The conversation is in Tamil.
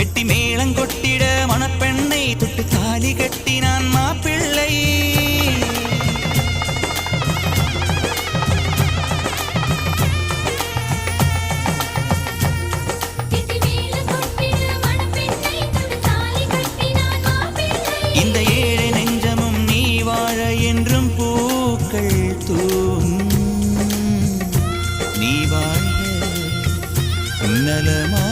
கெட்டி மேளம் கொட்டிட மணப்பெண்ணை தொட்டு தாலி கட்டினான் மாப்பிள்ளை இந்த ஏழை நெஞ்சமும் நீ வாழ என்றும் பூக்கள் தூம் நீ வாழ நலமா